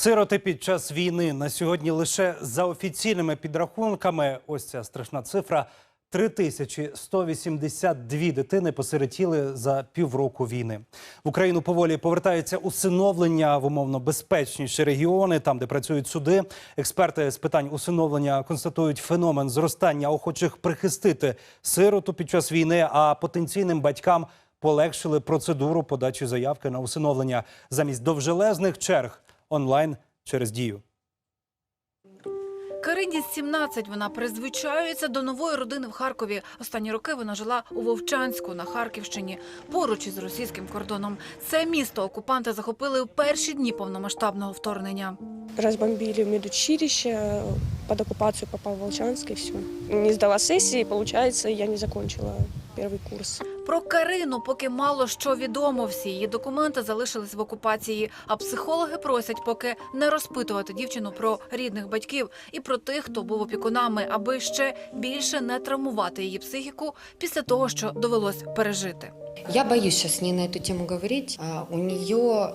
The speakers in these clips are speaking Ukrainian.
Сироти під час війни на сьогодні лише за офіційними підрахунками, ось ця страшна цифра. 3182 дитини посиротіли за півроку війни. В Україну поволі повертається усиновлення в умовно безпечніші регіони, там де працюють суди. Експерти з питань усиновлення констатують феномен зростання охочих прихистити сироту під час війни, а потенційним батькам полегшили процедуру подачі заявки на усиновлення замість довжелезних черг онлайн через дію. Карині 17, вона призвичаюється до нової родини в Харкові. Останні роки вона жила у Вовчанську на Харківщині, поруч із російським кордоном. Це місто окупанти захопили у перші дні повномасштабного вторгнення. разбомбили медучилище, под оккупацию попал в Волчанск и все. Не сдала сессии, получается, я не закончила первый курс. Про Карину поки мало що відомо. Всі її документи залишились в окупації. А психологи просять поки не розпитувати дівчину про рідних батьків і про тих, хто був опікунами, аби ще більше не травмувати її психіку після того, що довелось пережити. Я боюсь сейчас с ней на эту тему говорить. У нее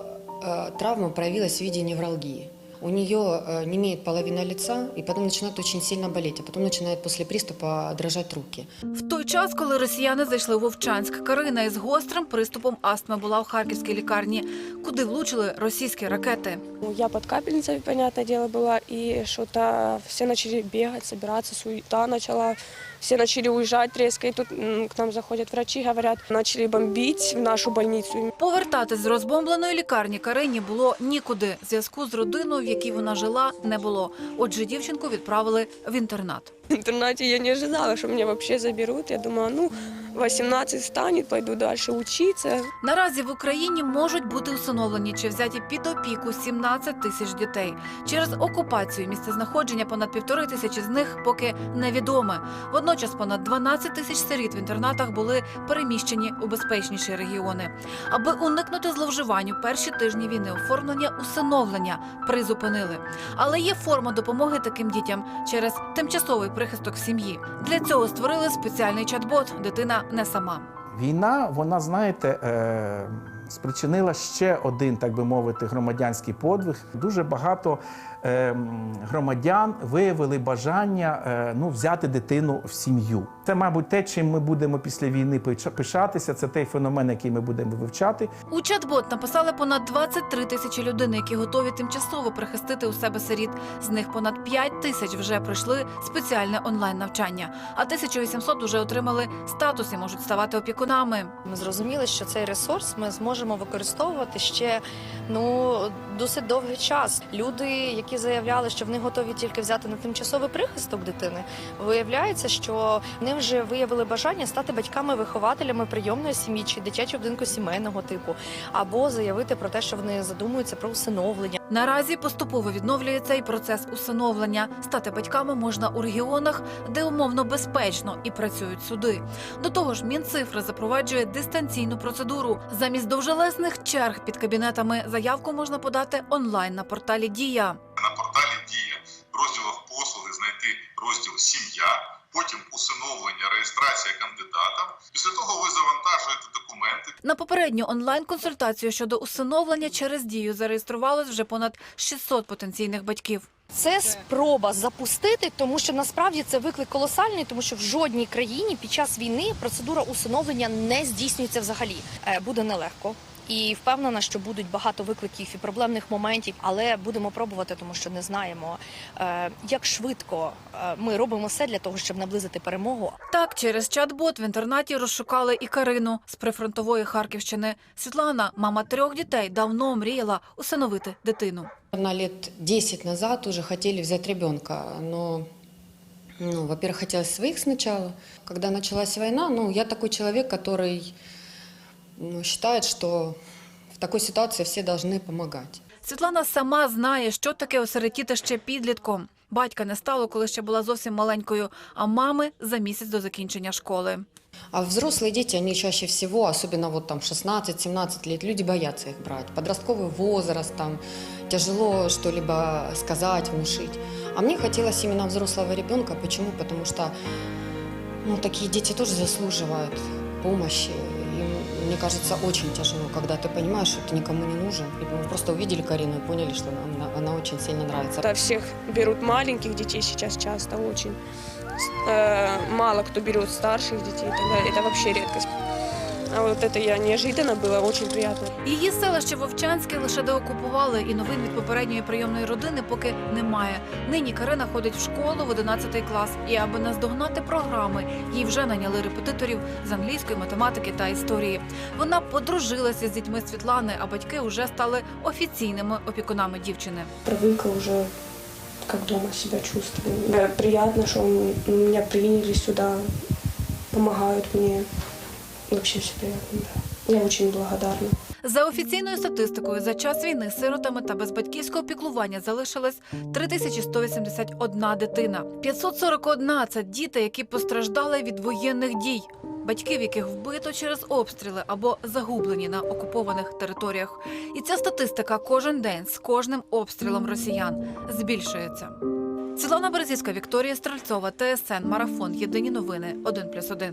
травма проявилась в виде невралгии. У нее э, не имеет половина лица, и потом начинает очень сильно болеть, а потом начинает после приступа дрожать руки. В той час, коли росіяни зайшли у Вовчанськ, Карина із гострим приступом астми була у харківській лікарні, куди влучили російські ракети. Ну, Я под капельницей, понятное дело, была, и что-то все начали бегать, собираться, суета начала. Все начали уезжать резко, и тут к нам заходят врачи, говорят, начали бомбить в нашу больницу. Повертатись з розбомбленої лікарні Карині було нікуди. Зв'язку з родиною, в якій вона жила, не було. Отже, дівчинку відправили в інтернат. В интернате я не ожидала, что меня вообще заберут. Я думала, ну, 18 станет, пойду дальше учиться. Наразі в Україні можуть бути усиновлені чи взяті під опіку 17 тисяч дітей. Через окупацію місцезнаходження понад півтори тисячі з них поки невідоме. Водночас понад 12 тисяч сиріт в інтернатах були переміщені у безпечніші регіони. Аби уникнути зловживань перші тижні війни оформлення усиновлення призупинили. Але є форма допомоги таким дітям через тимчасовий прихисток в сім'ї. Для цього створили спеціальний чат-бот. Дитина не сама. Війна, вона, знаєте, е, спричинила ще один, так би мовити, громадянський подвиг. Дуже багато е, громадян виявили бажання е, ну, взяти дитину в сім'ю. Це, мабуть, те, чим ми будемо після війни пиша- пишатися. Це той феномен, який ми будемо вивчати. У чат-бот написали понад 23 тисячі людей, які готові тимчасово прихистити у себе сиріт. З них понад 5 тисяч вже пройшли спеціальне онлайн навчання, а 1800 вже отримали статус і можуть ставати опікунами. Ми зрозуміли, що цей ресурс ми зможемо використовувати ще ну досить довгий час. Люди, які заявляли, що вони готові тільки взяти на тимчасовий прихисток дитини, виявляється, що вони вже виявили бажання стати батьками-вихователями прийомної сім'ї чи дитячого будинку сімейного типу, або заявити про те, що вони задумуються про усиновлення. Наразі поступово відновлюється і процес усиновлення. Стати батьками можна у регіонах, де умовно безпечно і працюють суди. До того ж, Мінцифри запроваджує дистанційну процедуру. Замість довжелезних черг під кабінетами заявку можна подати онлайн на порталі Дія. на порталі Дія в розділах послуги знайти розділ Сім'я, потім усиновлення, реєстрація кандидата. Після того ви завантажуєте документи. На попередню онлайн-консультацію щодо усиновлення через дію зареєструвалось вже понад 600 потенційних батьків. Це спроба запустити, тому що насправді це виклик колосальний, тому що в жодній країні під час війни процедура усиновлення не здійснюється взагалі. Е, Буде нелегко. І впевнена, що будуть багато викликів і проблемних моментів, але будемо пробувати, тому що не знаємо, е, як швидко е, ми робимо все для того, щоб наблизити перемогу. Так, через чат-бот в інтернаті розшукали і Карину з прифронтової Харківщини. Світлана, мама трьох дітей, давно мріяла усиновити дитину. На лет 10 назад уже хотели взять ребенка, но, ну, во-первых, хотелось своих сначала. Когда началась война, ну, я такой человек, который считает, что в такой ситуации все должны помогать. Світлана сама знає, що таке осиротіти ще підлітком. Батька не стало, коли ще була зовсім маленькою, а мами за місяць до закінчення школи. А взрослые дети, они чаще всего, особенно вот там 16-17 лет, люди боятся их брать. Подростковый возраст, там тяжело что-либо сказать, внушить. А мне хотелось именно взрослого ребенка. Почему? Потому что ну, такие дети тоже заслуживают помощи. Им мне кажется, очень тяжело, когда ты понимаешь, что ты никому не нужен. И мы просто увидели Карину и поняли, что нам она очень сильно нравится. Да, всех берут маленьких детей сейчас часто очень. Э, Мало кто берет старших детей, тогда это вообще редкость. А вот это я неожиданно было, очень приятно. Її селище Вовчанське лише деокупували, і новин від попередньої прийомної родини поки немає. Нині Карина ходить в школу в 11 клас, і аби наздогнати програми, їй вже наняли репетиторів з англійської, математики та історії. Вона подружилася з дітьми Світлани, а батьки вже стали офіційними опікунами дівчини. Привыкла уже, как дома себя чувствую. Да, приятно, что м- меня приняли сюда, помогают мне. Вообще все приятно, да. Я очень благодарна. За офіційною статистикою, за час війни сиротами та без батьківського піклування залишилась 3181 дитина. 541 – це діти, які постраждали від воєнних дій. Батьків, яких вбито через обстріли або загублені на окупованих територіях. І ця статистика кожен день з кожним обстрілом росіян збільшується. Світлана Березівська, Вікторія Стрельцова, ТСН, Марафон. Єдині новини 1+,1.